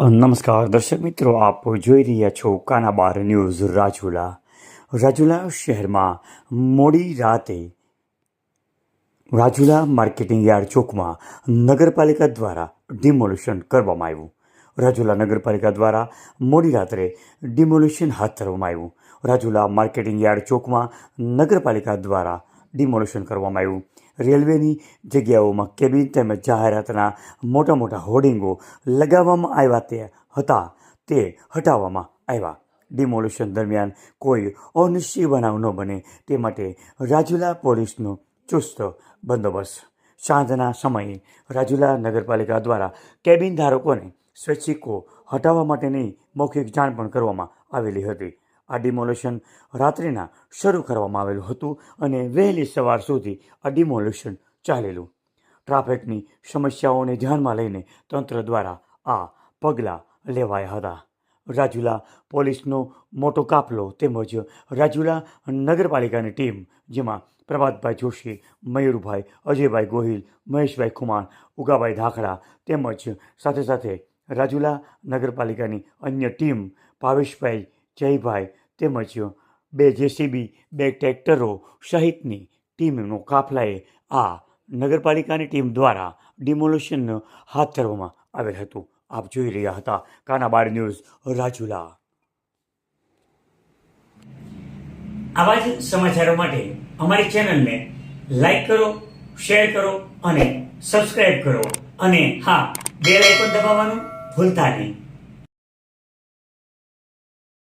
નમસ્કાર, દર્શક મિત્રો, આપ જોઈ રહ્યા છો કાના બાર ન્યૂઝ રાજુલા. રાજુલા શહેરમાં મોડી રાતે રાજુલા માર્કેટિંગ યાર્ડ ચોકમાં નગરપાલિકા દ્વારા ડિમોલ્યુશન કરવામાં આવ્યું. રાજુલા નગરપાલિકા દ્વારા મોડી રાત્રે ડિમોલ્યુશન હાથ ધરવામાં આવ્યું. રાજુલા માર્કેટિંગ યાર્ડ ચોકમાં નગરપાલિકા દ્વારા ડિમોલ્યુશન કરવામાં આવ્યું. રેલવેની જગ્યાઓમાં કેબિન તેમજ જાહેરાતના મોટા મોટા હોર્ડિંગો લગાવવામાં આવ્યા તે હતા. તે હટાવવામાં આવ્યા. ડિમોલિશન દરમિયાન કોઈ અનિશ્ચિત બનાવ ન બને તે માટે રાજુલા પોલીસનો ચુસ્ત બંદોબસ્ત. સાંજના સમયે રાજુલા નગરપાલિકા દ્વારા કેબિન ધારકોને સ્વૈચ્છિકો હટાવવા માટેની મૌખિક જાણ પણ કરવામાં આવેલી હતી. આ ડિમોલેશન રાત્રિના શરૂ કરવામાં આવેલું હતું અને વહેલી સવાર સુધી આ ડિમોલેશન ચાલેલું. ટ્રાફિકની સમસ્યાઓને ધ્યાનમાં લઈને તંત્ર દ્વારા આ પગલાં લેવાયા હતા. રાજુલા પોલીસનો મોટો કાફલો તેમજ રાજુલા નગરપાલિકાની ટીમ, જેમાં પ્રભાતભાઈ જોશી, મયુરભાઈ, અજયભાઈ ગોહિલ, મહેશભાઈ ખુમાણ, ઉગાભાઈ ધાખડા તેમજ સાથે સાથે રાજુલા નગરપાલિકાની અન્ય ટીમ, ભાવેશભાઈ જયભાઈ તેમજ બે જેસીબી, બે ટ્રેક્ટરો સહિતની ટીમનો કાફલાએ આ નગરપાલિકાની ટીમ દ્વારા ડિમોલેશન હાથ ધરવામાં આવેલ હતું. આપ જોઈ રહ્યા હતા કાનાબાર ન્યૂઝ, રાજુલા. આવા જ સમાચારો માટે અમારી ચેનલને લાઈક કરો, શેર કરો અને સબસ્ક્રાઇબ કરો. અને હા, બેલ આઇકોન દબાવવાનું ભૂલતા નહીં.